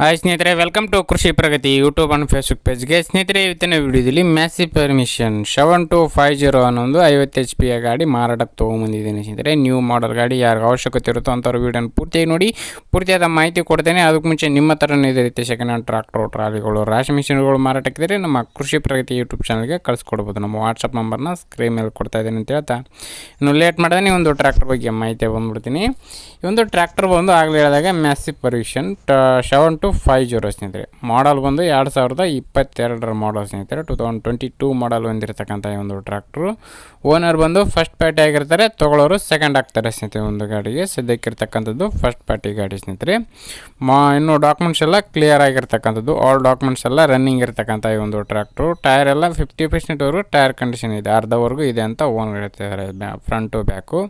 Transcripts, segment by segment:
Hi ಸ್ನೇಹಿತರೆ welcome to Krishi Pragati YouTube and Facebook ಪೇಜ್ಗೆ ಸ್ನೇಹಿತರೆ, ಇವತ್ತಿನ ವಿಡಿಯೋದಲ್ಲಿ Massey Ferguson seven two five zero ಅನ್ನೋ ಒಂದು ಐವತ್ತು ಎಚ್ ಪಿಯ ಗಾಡಿ ಮಾರಾಟಕ್ಕೆ ತೊಗೊಂಬಂದಿದ್ದೀನಿ ಸ್ನೇಹಿತರೆ. ನ್ಯೂ ಮಾಡಲ್ ಗಾಡಿ, ಯಾರಿಗೆ ಅವಶ್ಯಕತೆ ಇರುತ್ತೋ ಅಂಥವ್ರು ವೀಡಿಯೋನ ಪೂರ್ತಿಯಾಗಿ ನೋಡಿ, ಪೂರ್ತಿಯಾದ ಮಾಹಿತಿ ಕೊಡ್ತೇನೆ. ಅದಕ್ಕೆ ಮುಂಚೆ ನಿಮ್ಮ ಥರನೇ ಇದೇ ರೀತಿ ಸೆಕೆಂಡ್ ಹ್ಯಾಂಡ್ ಟ್ರಾಕ್ಟರ್ ಟ್ರಾಲಿಗಳು, ರಾಶಿ ಮಿಷಿನ್ಗಳು ಮಾರಾಟಕ್ಕಿದ್ರೆ ನಮ್ಮ ಕೃಷಿ ಪ್ರಗತಿ ಯೂಟ್ಯೂಬ್ ಚಾನಲ್ಗೆ ಕಳಿಸ್ಕೊಡ್ಬೋದು. ನಮ್ಮ ವಾಟ್ಸಪ್ ನಂಬರ್ನ ಸ್ಕ್ರೀನ್ ಮೇಲೆ ಕೊಡ್ತಾ ಇದ್ದೀನಿ ಅಂತ ಹೇಳ್ತಾ. ಇನ್ನು ಲೇಟ್ ಮಾಡಿದ್ರೆ ಒಂದು ಟ್ರ್ಯಾಕ್ಟರ್ ಬಗ್ಗೆ ಮಾಹಿತಿ ಬಂದ್ಬಿಡ್ತೀನಿ. ಈ ಒಂದು ಟ್ರ್ಯಾಕ್ಟರ್ ಬಂದು ಆಗಲೇ ಹೇಳಿದಾಗ Massey Ferguson seven two five zero ಸ್ನೇಹಿತರೆ. ಮಾಡಲ್ ಬಂದು ಎರಡು ಸಾವಿರದ ಇಪ್ಪತ್ತೆರಡರ ಮಾಡಲ್ ಸ್ನೇಹಿತರೆ. Two thousand twenty two model ಹೊಂದಿರತಕ್ಕಂಥ ಈ ಒಂದು ಟ್ರ್ಯಾಕ್ಟ್ರು ಓನರ್ ಬಂದು ಫಸ್ಟ್ ಪಾರ್ಟಿ ಆಗಿರ್ತಾರೆ. ತೊಗೊಳೋರು ಸೆಕೆಂಡ್ ಆಗ್ತಾರೆ ಸ್ನೇಹಿತರೆ ಒಂದು ಗಾಡಿಗೆ. ಸದ್ಯಕ್ಕಿರ್ತಕ್ಕಂಥದ್ದು ಫಸ್ಟ್ ಪಾರ್ಟಿ ಗಾಡಿ ಸ್ನೇಹಿತರೆ. ಮಾ, ಇನ್ನು ಡಾಕ್ಯುಮೆಂಟ್ಸ್ ಎಲ್ಲ ಕ್ಲಿಯರ್ ಆಗಿರ್ತಕ್ಕಂಥದ್ದು. ಆಲ್ ಡಾಕ್ಯುಮೆಂಟ್ಸ್ ಎಲ್ಲ ರನ್ನಿಂಗ್ ಇರ್ತಕ್ಕಂಥ ಈ ಒಂದು ಟ್ರ್ಯಾಕ್ಟ್ರು ಟೈರ್ ಎಲ್ಲ ಫಿಫ್ಟಿ ಪರ್ಸೆಂಟ್ವರೆಗೂ ಟೈರ್ ಕಂಡೀಷನ್ ಇದೆ. ಅರ್ಧವರೆಗೂ ಇದೆ ಅಂತ ಓನರ್ ಹೇಳ್ತಿದ್ದಾರೆ. ಫ್ರಂಟು ಬ್ಯಾಕು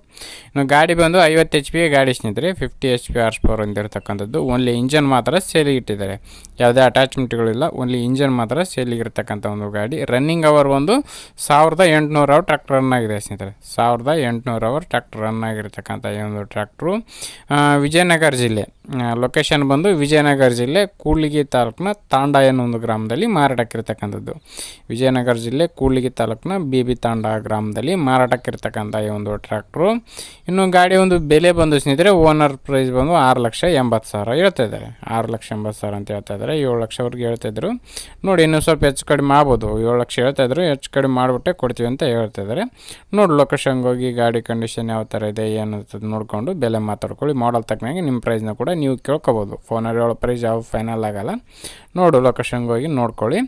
ಇನ್ನು ಗಾಡಿ ಬಂದು ಐವತ್ತು ಎಚ್ ಪಿ ಗಾಡಿ ಸ್ನೇಹಿತರೆ. Fifty H P horse power ಹೊಂದಿರತಕ್ಕಂಥದ್ದು only engine ಮಾತ್ರ ಸೇಲಿಗೆ ಇಟ್ಟಿದ್ದಾರೆ. ಯಾವುದೇ ಅಟ್ಯಾಚ್ಮೆಂಟ್ಗಳಿಲ್ಲ ಓನ್ಲಿ ಇಂಜನ್ ಮಾತ್ರ ಸೇಲಿಗೆ ಒಂದು ಗಾಡಿ. ರನ್ನಿಂಗ್ ಅವರ್ ಒಂದು ಸಾವಿರದ ಎಂಟುನೂರು ಅವರ್ ಟ್ರ್ಯಾಕ್ಟರ್ ರನ್ ಆಗಿದೆ ಸ್ನೇಹಿತರೆ. ಸಾವಿರದ ಎಂಟುನೂರು ಅವರ್ ಟ್ರ್ಯಾಕ್ಟರ್ ರನ್ ಆಗಿರ್ತಕ್ಕಂಥ ಈ ಒಂದು ಟ್ರ್ಯಾಕ್ಟ್ರು ವಿಜಯನಗರ ಜಿಲ್ಲೆ. ಲೊಕೇಶನ್ ಬಂದು ವಿಜಯನಗರ ಜಿಲ್ಲೆ ಕೂಡ್ಲಿಗಿ ತಾಲೂಕಿನ ತಾಂಡ ಎನ್ನೋ ಒಂದು ಗ್ರಾಮದಲ್ಲಿ ಮಾರಾಟಕ್ಕಿರ್ತಕ್ಕಂಥದ್ದು. ವಿಜಯನಗರ ಜಿಲ್ಲೆ ಕೂಡ್ಲಿಗಿ ತಾಲೂಕಿನ ಬಿ ಬಿ ತಾಂಡ ಗ್ರಾಮದಲ್ಲಿ ಮಾರಾಟಕ್ಕಿರ್ತಕ್ಕಂಥ ಈ ಒಂದು ಟ್ರ್ಯಾಕ್ಟ್ರು ಇನ್ನು ಗಾಡಿ ಒಂದು ಬೆಲೆ ಬಂದು ಸ್ನೇಹಿತರೆ ಓನರ್ ಪ್ರೈಸ್ ಬಂದು ಆರು ಲಕ್ಷ ಎಂಬತ್ತು ಸಾವಿರ ಹೇಳ್ತಾ ಇದ್ದಾರೆ. ಆರು ಲಕ್ಷ ಎಂಬತ್ತು ಸಾವಿರ ಅಂತ ಹೇಳ್ತಾ ಇದ್ದಾರೆ ಏಳು ಲಕ್ಷವರೆಗೆ ಹೇಳ್ತಾಯಿದ್ರು ನೋಡಿ ಇನ್ನೂ ಸ್ವಲ್ಪ ಹೆಚ್ಚು ಕಡಿಮೆ ಆಗ್ಬೋದು. ಏಳು ಲಕ್ಷ ಹೇಳ್ತಾ ಇದ್ರು. ಹೆಚ್ಚು ಕಡಿಮೆ ಮಾಡಿಬಿಟ್ಟೆ ಕೊಡ್ತೀವಿ ಅಂತ ಹೇಳ್ತಾ ಇದ್ದಾರೆ ನೋಡಿ, ಲೊಕೇಶನ್ಗೆ ಹೋಗಿ ಗಾಡಿ ಕಂಡೀಷನ್ ಯಾವ ಥರ ಇದೆ, ಏನು ನೋಡಿಕೊಂಡು ಬೆಲೆ ಮಾತಾಡ್ಕೊಳ್ಳಿ. ಮಾಡಲ್ ತಕ್ಕನಾಗಿ ನಿಮ್ಮ ಪ್ರೈಸ್ನ ಕೂಡ ನೀವು ಕೇಳ್ಕೊಬೋದು. ಫೋನಲ್ಲಿ ಹೇಳೋ ಪ್ರೈಸ್ ಯಾವ ಫೈನಲ್ ಆಗೋಲ್ಲ. ನೋಡು, ಲೊಕೇಶನ್ಗೆ ಹೋಗಿ ನೋಡ್ಕೊಳ್ಳಿ.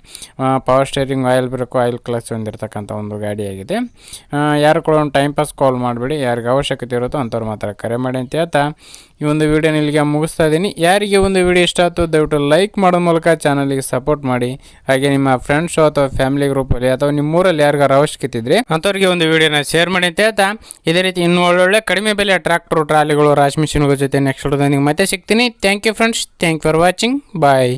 Power steering oil brake oil clutch ಹೊಂದಿರತಕ್ಕಂಥ ಒಂದು ಗಾಡಿಯಾಗಿದೆ ಯಾರು ಕೂಡ ಒಂದು ಟೈಮ್ ಪಾಸ್ ಕಾಲ್ ಮಾಡಿಬಿಡಿ. ಯಾರಿಗೆ ಅವಶ್ಯಕತೆ ಇರುತ್ತೋ ಅಂಥವ್ರು ಮಾತ್ರ ಕರೆ ಮಾಡಿ ಅಂತ ಹೇಳ್ತಾ ಈ ಒಂದು ವಿಡಿಯೋನ ಇಲ್ಲಿಗೆ ಮುಗಿಸ್ತಾ ಇದ್ದೀನಿ. ಯಾರಿಗೆ ಒಂದು ವಿಡಿಯೋ ಇಷ್ಟ ಆಯ್ತು ದಯವಿಟ್ಟು ಲೈಕ್ ಮಾಡೋ ಮೂಲಕ ಚಾನಲ್ಗೆ ಸಪೋರ್ಟ್ ಮಾಡಿ. ಹಾಗೆ ನಿಮ್ಮ ಫ್ರೆಂಡ್ಸ್ ಅಥವಾ ಫ್ಯಾಮಿಲಿ ಗ್ರೂಪಲ್ಲಿ ಅಥವಾ ನಿಮ್ಮೂರಲ್ಲಿ ಯಾರಿಗಾರು ಅವಶ್ಯಕತೆ ಇದ್ದರೆ ಅಂಥವ್ರಿಗೆ ಒಂದು ವಿಡಿಯೋನ ಶೇರ್ ಮಾಡಿ ಅಂತ ಹೇಳ್ತಾ. ಇದೇ ರೀತಿ ಇನ್ನೂ ಒಳ್ಳೊಳ್ಳೆ ಕಡಿಮೆ ಬೆಲೆ ಟ್ರಾಕ್ಟರ್ ಟ್ರಾಲಿಗಳು ರಾಶಿ ಮಿಷಿನ್ಗಳ ಜೊತೆ ನೆಕ್ಸ್ಟ್ ನಿಮ್ಗೆ ಮತ್ತೆ ಸಿಗ್ತೀನಿ. Thank you friends thank for watching bye